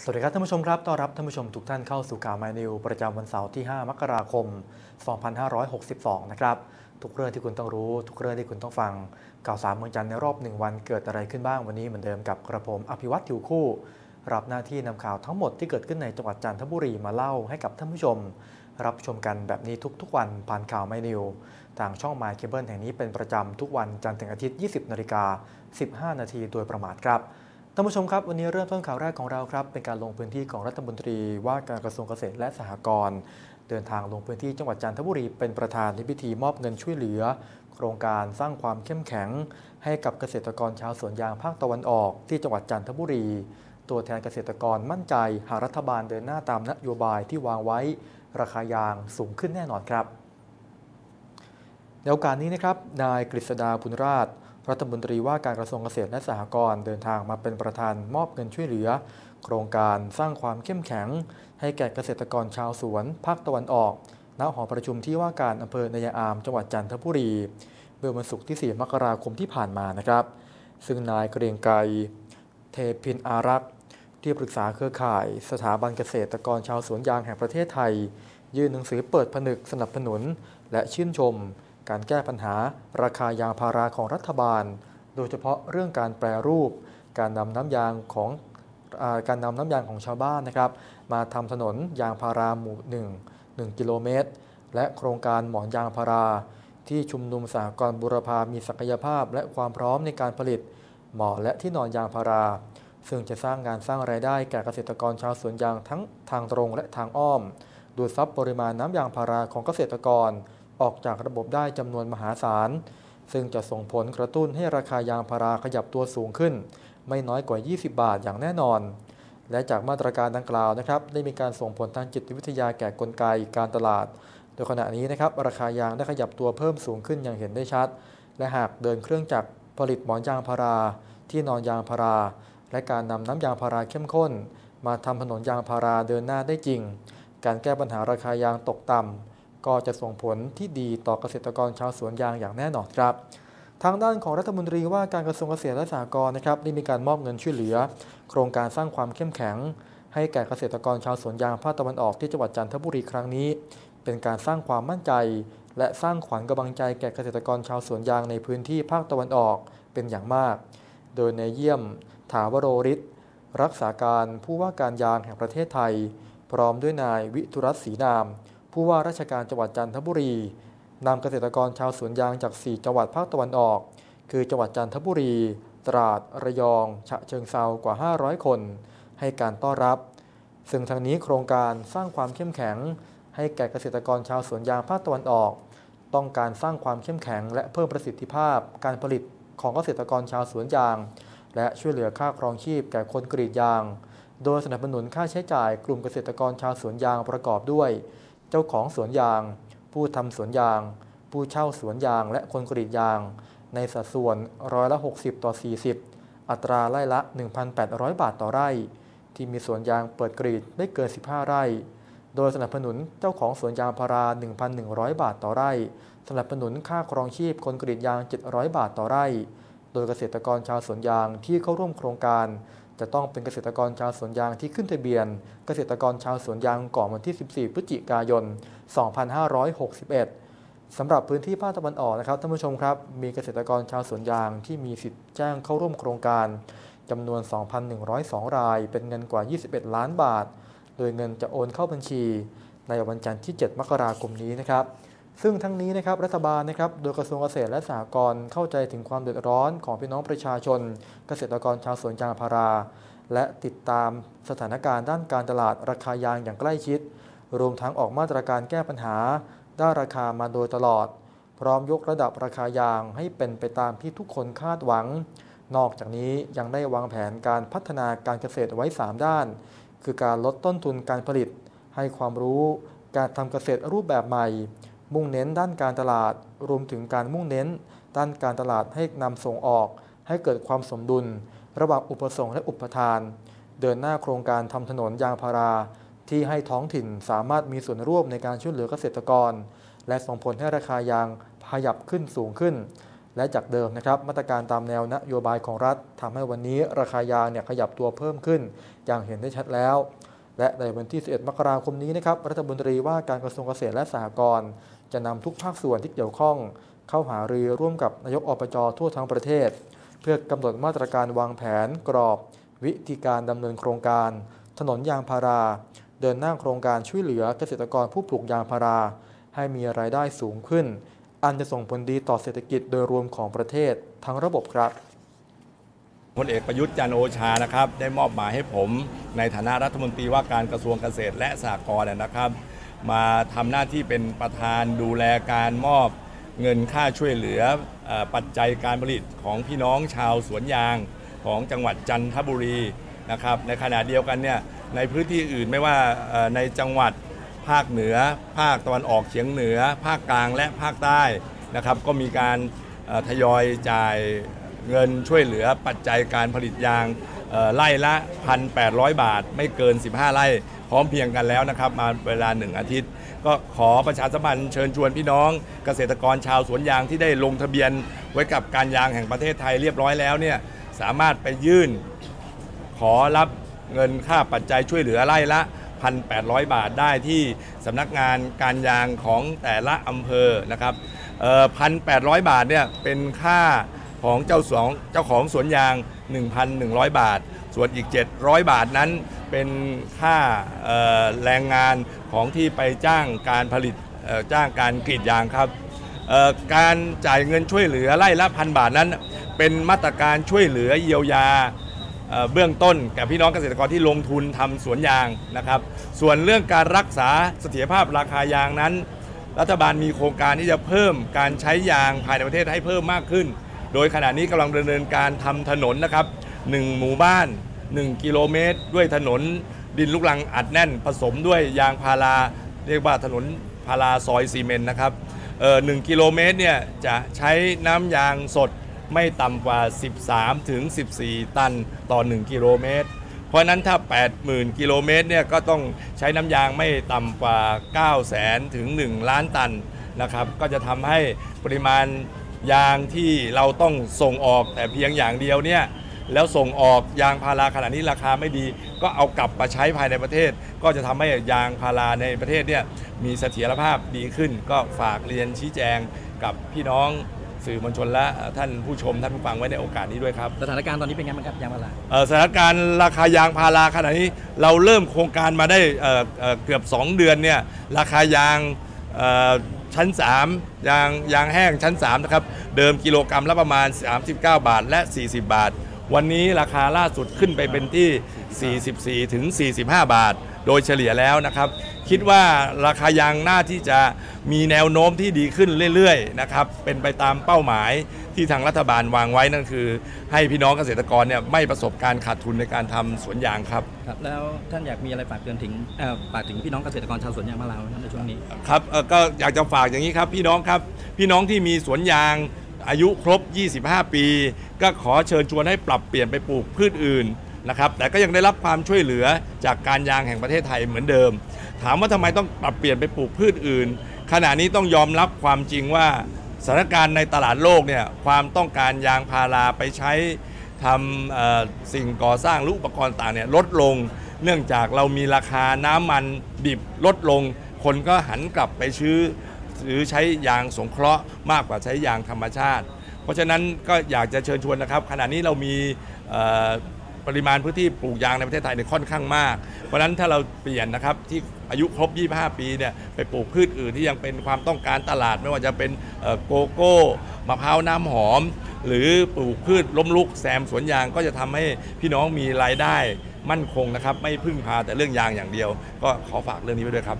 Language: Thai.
สวัสดีครับท่านผู้ชมครับ ต้อนรับท่านผู้ชมทุกท่านเข้าสู่ข่าวไมนิวประจำวันเสาร์ที่ 5 มกราคม 2562 นะครับ ทุกเรื่องที่คุณต้องรู้ ทุกเรื่องที่คุณต้องฟัง ข่าวสารเมืองจันทร์ในรอบ 1 วันเกิดอะไรขึ้นบ้างวันนี้เหมือนเดิมกับกระผมอภิวัตอยู่คู่ รับหน้าที่นำข่าวทั้งหมดที่เกิดขึ้นในจังหวัดจันทบุรีมาเล่าให้กับท่านผู้ชม รับชมกันแบบนี้ทุกๆ วันผ่านข่าวไมนิวทางช่อง My Cable แห่งนี้เป็นประจำทุกวันจันทร์ถึงอาทิตย์ 20นาฬิกา15 นาทีโดยประมาทครับ ท่านผู้ชมครับ วันนี้เริ่มต้นข่าวแรกของเราครับเป็นการลงพื้นที่ของรัฐมนตรีว่าการกระทรวงเกษตรและสหกรณ์เดินทางลงพื้นที่จังหวัดจันทบุรีเป็นประธานในพิธีมอบเงินช่วยเหลือ โครงการสร้างความเข้มแข็ง ให้กับเกษตรกรชาวสวนยางภาคตะวันออก ที่จังหวัดจันทบุรี ตัวแทนเกษตรกรมั่นใจ หากรัฐบาลเดินหน้าตามนโยบายที่วางไว้ ราคายางสูงขึ้นแน่นอนครับในโอกาสนี้นะครับนายกฤษดาบุญราช รัฐมนตรีว่าการกระทรวงเกษตรและสหกรณ์เดินทางมาเป็นประธานมอบเงินช่วยเหลือ โครงการสร้างความเข้มแข็ง ให้แก่เกษตรกรชาวสวน ภาคตะวันออก ณ หอประชุมที่ว่าการอำเภอนายอาม จังหวัดจันทบุรี เมื่อวันศุกร์ที่ 4 มกราคมที่ผ่านมานะครับ ซึ่งนายเกรียงไกร เทพินอารักษ์ ที่ปรึกษาเครือข่าย สถาบันเกษตรกรชาวสวนยางแห่งประเทศไทย ยื่นหนังสือเปิดผนึกสนับสนุน และชื่นชม การแก้ปัญหาราคายางพาราของรัฐบาล โดยเฉพาะเรื่องการแปรรูป การนำน้ำยางของอการนำน้ำยางของชาวบ้านนะครับ มาทำถนนยางพาราหมู่1 1 กิโลเมตร และโครงการหมอนยางพารา ที่ชุมนุมสหกรณ์บุรพามีศักยภาพ และความพร้อมในการผลิตหมอและที่นอนยางพารา ซึ่งจะสร้างงานสร้างไรายได้แก่เกษตรกรชาวสวนยางทั้งทางตรงและทางอ้อม ดูดซับปริมาณน้ำยางพาราของเกษตรกร ออกจากระบบได้จำนวนมหาศาล ซึ่งจะส่งผลกระตุ้นให้ราคายางพาราขยับตัวสูงขึ้น ไม่น้อยกว่า 20 บาทอย่างแน่นอน และจากมาตรการดังกล่าวนะครับ ได้มีการส่งผลทางจิตวิทยาแก่กลไกการตลาด โดยขณะนี้นะครับราคายางได้ขยับตัวเพิ่มสูงขึ้นอย่างเห็นได้ชัด และหากเดินเครื่องจักรผลิตหมอนยางพารา ที่นอนยางพารา และการนำน้ำยางพาราเข้มข้น มาทำถนนยางพาราเดินหน้าได้จริง การแก้ปัญหาราคายางตกต่ำ ก็จะส่งผลที่ดีต่อเกษตรกรชาวสวนยางอย่างแน่นอนครับทางด้านของรัฐมนตรีว่าการกระทรวงเกษตรและสหกรณ์นะครับได้มีการมอบเงินช่วยเหลือ โครงการสร้างความเข้มแข็ง ให้แก่เกษตรกรชาวสวนยางภาคตะวันออกที่จังหวัดจันทบุรีครั้งนี้ เป็นการสร้างความมั่นใจ และสร้างขวัญกำลังใจแก่เกษตรกรชาวสวนยางในพื้นที่ภาคตะวันออกเป็นอย่างมาก โดยในเยี่ยม ถาวโรริศรักษาการผู้ว่าการยางแห่งประเทศไทย พร้อมด้วยนายวิทุรัตน์ศรีนาม ผู้ว่าราชการจังหวัดจันทบุรีนำเกษตรกรชาวสวนยางจาก 4 จังหวัดภาคตะวันออก คือจังหวัดจันทบุรี ตราด ระยอง ฉะเชิงเซากว่า 500 คน ให้การต้อนรับ ซึ่งทางนี้โครงการสร้างความเข้มแข็ง ให้แก่เกษตรกรชาวสวนยางภาคตะวันออก ต้องการสร้างความเข้มแข็ง และเพิ่มประสิทธิภาพ การผลิตของเกษตรกรชาวสวนยาง และช่วยเหลือค่าครองชีพแก่คนกรีดยาง โดยสนับสนุนค่าใช้จ่ายกลุ่มเกษตรกรชาวสวนยางประกอบด้วย จ้าของสวนยาง ผู้ทำสวนยาง ผู้เช่าสวนยางและคนกรีดยาง ในสัดส่วนร้อยละ 60 ต่อ 40 อัตราไร่ละ 1,800 บาทต่อไร่ ที่มีสวนยางเปิดกรีดไม่เกิน 15 ไร่ โดยสนับสนุนเจ้าของสวนยางพารา 1,100 บาทต่อไร่ สนับสนุนค่าครองชีพคนกรีดยาง 700 บาทต่อไร่ โดยเกษตรกรชาวสวนยางที่เข้าร่วมโครงการ จะต้องเป็นเกษตรกรชาวสวนยางที่ขึ้นทะเบียน เกษตรกรชาวสวนยางก่อนวันที่ 14 พฤศจิกายน 2561 สำหรับพื้นที่ภาคตะวันออกนะครับท่านผู้ชมครับ มีเกษตรกรชาวสวนยางที่มีสิทธิ์แจ้งเข้าร่วมโครงการจำนวน 2,102 ราย เป็นเงินกว่า 21 ล้านบาท โดยเงินจะโอนเข้าบัญชี ในวันจันทร์ที่ 7 มกราคมนี้นะครับ ซึ่งทั้งนี้นะครับรัฐบาลนะครับโดยกระทรวงเกษตรและสหกรณ์เข้าใจถึงความเดือดร้อนของพี่น้องประชาชน เกษตรกรชาวสวนยางพารา และติดตามสถานการณ์ด้านการตลาดราคายางอย่างใกล้ชิด รวมทั้งออกมาตรการแก้ปัญหา ด้านราคามาโดยตลอด พร้อมยกระดับราคายางให้เป็นไปตามที่ทุกคนคาดหวัง นอกจากนี้ยังได้วางแผนการพัฒนาการเกษตรไว้ 3 ด้าน คือการลดต้นทุนการผลิต ให้ความรู้การทำเกษตรรูปแบบใหม่ มุ่งเน้นด้านการตลาด รวมถึงการมุ่งเน้น ด้านการตลาดให้นำส่งออก ให้เกิดความสมดุล ระหว่างอุปสงค์และอุปทาน เดินหน้าโครงการทำถนนยางพารา ที่ให้ท้องถิ่นสามารถมีส่วนร่วมในการช่วยเหลือเกษตรกร และส่งผลให้ราคายางขยับขึ้นสูงขึ้น และจากเดิมนะครับมาตรการตามแนวนโยบายของรัฐทำให้วันนี้ราคายางเนี่ยขยับตัวเพิ่มขึ้น อย่างเห็นได้ชัดแล้ว และในวันที่ 11 มกราคมนี้นะครับ รัฐมนตรีว่าการกระทรวงเกษตรและสหกรณ์จะนำทุกภาคส่วนที่เกี่ยวข้อง เข้าหารือร่วมกับนายกอบจทั่วทั้งประเทศ เพื่อกำหนดมาตรการวางแผนกรอบ วิธีการดำเนินโครงการ ถนนยางพารา เดินหน้าโครงการช่วยเหลือเกษตรกรผู้ปลูกยางพารา ให้มีรายได้สูงขึ้น อันจะส่งผลดีต่อเศรษฐกิจโดยรวมของประเทศทั้งระบบครับ พลเอกประยุทธ์จันโอชานะครับได้มอบหมายให้ผม ในฐานะรัฐมนตรีว่าการกระทรวงเกษตรและสหกรณ์นะครับ มาทำหน้าที่เป็นประธานดูแลการมอบเงินค่าช่วยเหลืออปัจจัยการผลิตของพี่น้องชาวสวนยางของจังหวัดจันทบุรีนะครับในขณะเดียวกันเนี่ยในพื้นที่อื่นไม่ว่าในจังหวัดภาคเหนือ ภาคตะวันออกเฉียงเหนือ ภาคกลางและภาคใต้นะครับก็มีการทยอยจ่าย เงินช่วยเหลือปัจจัยการผลิตยางเอ่อไร่ละ 1,800 บาท ไม่เกิน 15 ไร่พร้อมเพียงกันแล้วนะครับ มาเวลา1อาทิตย์ ก็ขอประชาสัมพันธ์เชิญชวนพี่น้องเกษตรกรชาวสวนยางที่ได้ลงทะเบียนไว้กับการยางแห่งประเทศไทยเรียบร้อยแล้วเนี่ยสามารถไปยื่น ขอรับเงินค่าปัจจัยช่วยเหลือไร่ละ 1,800 บาทได้ที่สำนักงานการยางของแต่ละอำเภอนะครับพันแปดบาทเนี่ยเป็นค่า ของเจ้าสองเจ้าของสวนยาง 1,100 บาท ส่วนอีก 700 บาทนั้นเป็นค่าแรงงานของที่ไปจ้างการผลิตจ้างการกรีดยางครับการจ่ายเงินช่วยเหลือไร่ละพันบาทนั้น เป็นมาตรการช่วยเหลือเยียวยาเอ่อเบื้องต้นแก่พี่น้องเกษตรกรที่ลงทุนทำสวนยางนะครับ ส่วนเรื่องการรักษาเสถียรภาพราคายางนั้น รัฐบาลมีโครงการที่จะเพิ่มการใช้ยางภายในประเทศให้เพิ่มมากขึ้น โดยขณะนี้กำลังดำเนินการทำถนนนะครับหนึ่งหมู่บ้าน 1 กิโลเมตร ด้วยถนนดินลูกรังอัดแน่น ผสมด้วยยางพาราเรียกว่าถนนพาราซอยซีเมนต์นะครับเอ่อหนึ่งกิโลเมตรเนี่ยจะใช้น้ำยางสดไม่ต่ำกว่า 13 ถึง 14 ตันต่อ 1 กิโลเมตร เพราะฉะนั้นถ้า 80,000 กิโลเมตรเนี่ยก็ต้องใช้น้ำยางไม่ต่ำกว่า 9 0 0 0 0 0 ถึง 1 ล้านตันนะครับ ก็จะทำให้ปริมาณ ยางที่เราต้องส่งออกแต่เพียงอย่างเดียวเนี่ยแล้วส่งออกยางพาราขณะนี้ราคาไม่ดี ก็เอากลับมาใช้ภายในประเทศ ก็จะทำให้ยางพาราในประเทศเนี่ยมีเสถียรภาพดีขึ้น ก็ฝากเรียนชี้แจงกับพี่น้องสื่อมวลชนและท่านผู้ชมท่านผู้ฟังไว้ในโอกาสนี้ด้วยครับสถานการณ์ตอนนี้เป็นไงบ้างครับยางพาราเอ่อสถานการณ์ราคายางพาราขณะนี้เราเริ่มโครงการมาได้เอ่อเอ่อเกือบ 2 เดือนเนี่ยราคายางเอ่อ ชั้น 3 ยางยางแห้งชั้น3นะครับเดิมกิโลกรัมละประมาณ 39 บาทและ 40 บาท วันนี้ราคาล่าสุดขึ้นไปเป็นที่ 44 ถึง 45 บาท โดยเฉลี่ยแล้วนะครับ คิดว่าราคายางน่าที่จะมีแนวโน้มที่ดีขึ้นเรื่อยๆนะครับเป็นไปตามเป้าหมายที่ทางรัฐบาลวางไว้นั่นคือ ให้พี่น้องเกษตรกรเนี่ยไม่ประสบการขาดทุนในการทำสวนยางครับ ครับแล้วท่านอยากมีอะไรฝากเตือนถึงเอ่อฝากถึงพี่น้องเกษตรกรชาวสวนยางพาราไหมครับในช่วงนี้ ครับเอ่อก็อยากจะฝากอย่างนี้ครับพี่น้องครับ พี่น้องที่มีสวนยาง อายุครบ 25 ปี ก็ขอเชิญชวนให้ปรับเปลี่ยนไปปลูกพืชอื่นนะครับแต่ก็ยังได้รับความช่วยเหลือจากการยางแห่งประเทศไทยเหมือนเดิม ถามว่าทำไมต้องปรับเปลี่ยนไปปลูกพืชอื่น ขณะนี้ต้องยอมรับความจริงว่าสถานการณ์ในตลาดโลกเนี่ยความต้องการยางพาราไปใช้ทำสิ่งก่อสร้างหรืออุปกรณ์ต่างเนี่ยลดลง เนื่องจากเรามีราคาน้ำมันดิบลดลง คนก็หันกลับไปซื้อ หรือใช้ยางสงเคราะห์มากกว่าใช้ยางธรรมชาติ เพราะฉะนั้นก็อยากจะเชิญชวนนะครับ ขณะนี้เรามีปริมาณพื้นที่ปลูกยางในประเทศไทยเนี่ยค่อนข้างมาก เพราะฉะนั้นถ้าเราเปลี่ยนนะครับที่อายุครบ 25 ปีเนี่ยไปปลูกพืชอื่นที่ยังเป็นความต้องการตลาด ไม่ว่าจะเป็นโกโก้มะพร้าวน้ำหอม หรือปลูกพืชล้มลุกแซมสวนยางก็จะทำให้พี่น้องมีรายได้มั่นคงนะครับ ไม่พึ่งพาแต่เรื่องยางอย่างเดียว ก็ขอฝากเรื่องนี้ไว้ด้วยครับ